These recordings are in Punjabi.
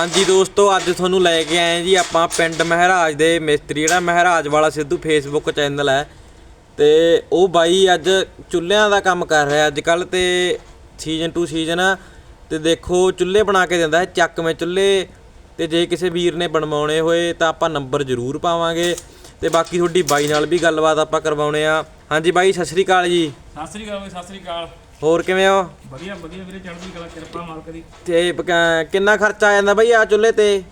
ਹਾਂਜੀ ਦੋਸਤੋ, ਅੱਜ ਤੁਹਾਨੂੰ ਲੈ ਕੇ ਆਏ ਜੀ ਆਪਾਂ ਪਿੰਡ ਮਹਾਰਾਜ ਦੇ ਮਿਸਤਰੀ, ਜਿਹੜਾ ਮਹਾਰਾਜ ਵਾਲਾ ਸਿੱਧੂ ਫੇਸਬੁੱਕ ਚੈਨਲ ਹੈ। ਤੇ ਉਹ ਬਾਈ ਅੱਜ ਚੁੱਲ੍ਹਿਆਂ ਦਾ ਕੰਮ ਕਰ ਰਿਹਾ ਅੱਜ ਕੱਲ ਤੇ ਸੀਜ਼ਨ ਟੂ ਸੀਜ਼ਨ ਤੇ ਦੇਖੋ, ਚੁੱਲ੍ਹੇ ਬਣਾ ਕੇ ਦਿੰਦਾ ਹੈ, ਚੱਕਵੇਂ ਚੁੱਲ੍ਹੇ। ਤੇ ਜੇ ਕਿਸੇ ਵੀਰ ਨੇ ਬਣਵਾਉਣੇ ਹੋਏ ਤਾਂ ਆਪਾਂ ਨੰਬਰ ਜ਼ਰੂਰ ਪਾਵਾਂਗੇ। ਤੇ ਬਾਕੀ ਤੁਹਾਡੀ ਬਾਈ ਨਾਲ ਵੀ ਗੱਲਬਾਤ ਆਪਾਂ ਕਰਵਾਉਣੇ ਆ। ਹਾਂਜੀ ਬਾਈ, ਸਤਿ ਸ੍ਰੀ ਅਕਾਲ ਜੀ। ਸਤਿ ਸ੍ਰੀ ਅਕਾਲ ਸਤਿ ਸ੍ਰੀ ਅਕਾਲ। ਹੋਰ ਕਿਵੇਂ ਹੋ? ਵਧੀਆ ਵਧੀਆ ਵੀਰੇ ਚੜ੍ਹਦੀ ਕਲਾ ਕਿਰਪਾ ਮਾਲਕ ਦੀ। ਤੇ ਪ- ਕਿੰਨਾ ਖਰਚਾ ਆ ਜਾਂਦਾ ਬਾਈ ਆ ਚੁੱਲ੍ਹੇ ਤੇ?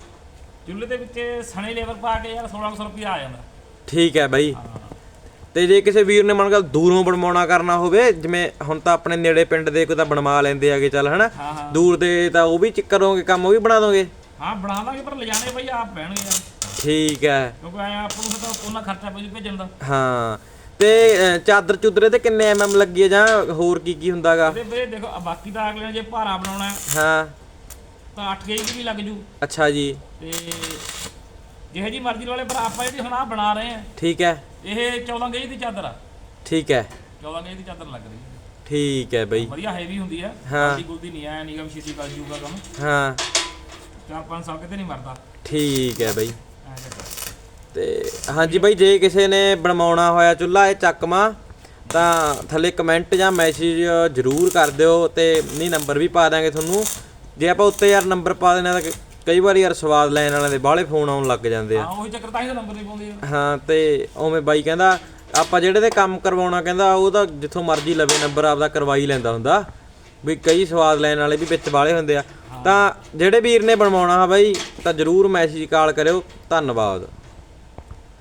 ਚੁੱਲ੍ਹੇ ਦੇ ਵਿੱਚ ਸਣੇ ਲੇਬਰ ਪਾ ਕੇ ਯਾਰ 1600 ਰੁਪਇਆ ਆ ਜਾਂਦਾ। ਠੀਕ ਹੈ ਬਾਈ। ਤੇ ਜੇ ਕਿਸੇ ਵੀਰ ਨੇ ਮੰਨ ਕੇ ਦੂਰੋਂ ਬਣਵਾਉਣਾ ਕਰਨਾ ਹੋਵੇ ਜਿਵੇਂ ਹੁਣ ਤਾਂ ਆਪਣੇ ਨੇੜੇ ਪਿੰਡ ਦੇ ਕੋਈ ਤਾਂ ਬਣਵਾ ਲੈਂਦੇ ਆਗੇ ਚੱਲ ਹਨਾ? ਹਾਂ ਹਾਂ। ਦੂਰ ਦੇ ਤਾਂ ਉਹ ਵੀ ਚ ਕਰੋਗੇ ਕੰਮ ਉਹ ਵੀ ਬਣਾ ਦੋਗੇ? ਹਾਂ ਬਣਾ ਦਾਂਗੇ ਪਰ ਲਿਜਾਣੇ ਬਈ ਆਪ ਪੈਣਗੇ ਯਾਰ। ਠੀਕ ਹੈ। ਕਿਉਂਕਿ ਐ ਆਪ ਨੂੰ ਤਾਂ ਉਹਨਾਂ ਖਰਚਾ ਪਈ ਭੇਜਣ ਦਾ। ਹਾਂ। ਤੇ ਅ, ਚਾਦਰ ਚੁਦਰੇ ਤੇ ਕਿੰਨੇ ਐਮਐਮ ਲੱਗੀ ਜਾਂ ਹੋਰ ਕੀ ਕੀ ਹੁੰਦਾਗਾ? ਤੇ ਵੀਰੇ ਦੇਖੋ ਆ ਬਾਕੀ ਤਾਂ ਅਗਲੇ ਨੇ ਜੇ ਭਾਰਾ ਬਣਾਉਣਾ ਹੈ, ਹਾਂ। ਤਾਂ 8 ਗੇਜ ਵੀ ਲੱਗ ਜੂ। ਅੱਛਾ ਜੀ। ਤੇ ਜਿਹੇ ਜੀ ਮਰਜ਼ੀ ਵਾਲੇ ਪਰ ਆਪਾਂ ਜਿਹੜੀ ਹੁਣ ਆ ਬਣਾ ਰਹੇ ਆ ਠੀਕ ਹੈ। ਇਹ 14 ਗੇਜ ਦੀ ਚਾਦਰ ਆ। ਠੀਕ ਹੈ। 14 ਗੇਜ ਦੀ ਚਾਦਰ ਲੱਗ ਰਹੀ ਹੈ। ਠੀਕ ਹੈ ਬਈ। ਵਧੀਆ ਹੈਵੀ ਹੁੰਦੀ ਆ। ਹਾਂ। ਗਲਦੀ ਗੁਲਦੀ ਨਹੀਂ ਆ ਨਿਗਮ ਛੇਤੀ ਕਰ ਜੂਗਾ ਕੰਮ। ਹਾਂ। 4-5 ਸਾਲ ਕਿਤੇ ਨਹੀਂ ਮਰਦਾ। ਠੀਕ ਹੈ ਬਈ। ਐਂ ਚੱਕਰ। ਤੇ ਹਾਂਜੀ ਬਾਈ ਜੇ ਕਿਸੇ ਨੇ ਬਣਵਾਉਣਾ ਹੋਇਆ ਚੁੱਲ੍ਹਾ ਇਹ ਚੱਕਮਾ ਤਾਂ ਥੱਲੇ ਕਮੈਂਟ ਜਾਂ ਮੈਸੇਜ ਜ਼ਰੂਰ ਕਰ ਦਿਓ ਤੇ ਨਹੀਂ ਨੰਬਰ ਵੀ ਪਾ ਦਾਂਗੇ ਤੁਹਾਨੂੰ। ਜੇ ਆਪਾਂ ਉੱਤੇ ਯਾਰ ਨੰਬਰ ਪਾ ਦੇਣਾ ਤਾਂ ਕਈ ਵਾਰੀ ਯਾਰ ਸਵਾਦ ਲੈਣ ਵਾਲਿਆਂ ਦੇ ਬਾਹਲੇ ਫੋਨ ਆਉਣ ਲੱਗ ਜਾਂਦੇ ਆ। ਹਾਂ ਉਹੀ ਚੱਕਰ ਤਾਂ ਹੀ ਨੰਬਰ ਨਹੀਂ ਪਾਉਂਦੇ ਹਾਂ ਤੇ ਉਵੇਂ ਬਾਈ ਕਹਿੰਦਾ ਆਪਾਂ ਜਿਹੜੇ ਤੇ ਕੰਮ ਕਰਵਾਉਣਾ ਕਹਿੰਦਾ ਉਹ ਤਾਂ ਜਿੱਥੋਂ ਮਰਜ਼ੀ ਲਵੇ ਨੰਬਰ ਆਪਦਾ ਕਰਵਾਈ ਲੈਂਦਾ ਹੁੰਦਾ। ਵੀ ਕਈ ਸਵਾਦ ਲੈਣ ਵਾਲੇ ਵੀ ਵਿੱਚ ਬਾਹਲੇ ਹੁੰਦੇ ਆ। ਤਾਂ ਜਿਹੜੇ ਵੀਰ ਨੇ ਬਣਵਾਉਣਾ ਹੈ ਬਾਈ ਤਾਂ ਜ਼ਰੂਰ ਮੈਸੇਜ ਕਾਲ ਕਰਿਓ। ਧੰਨਵਾਦ।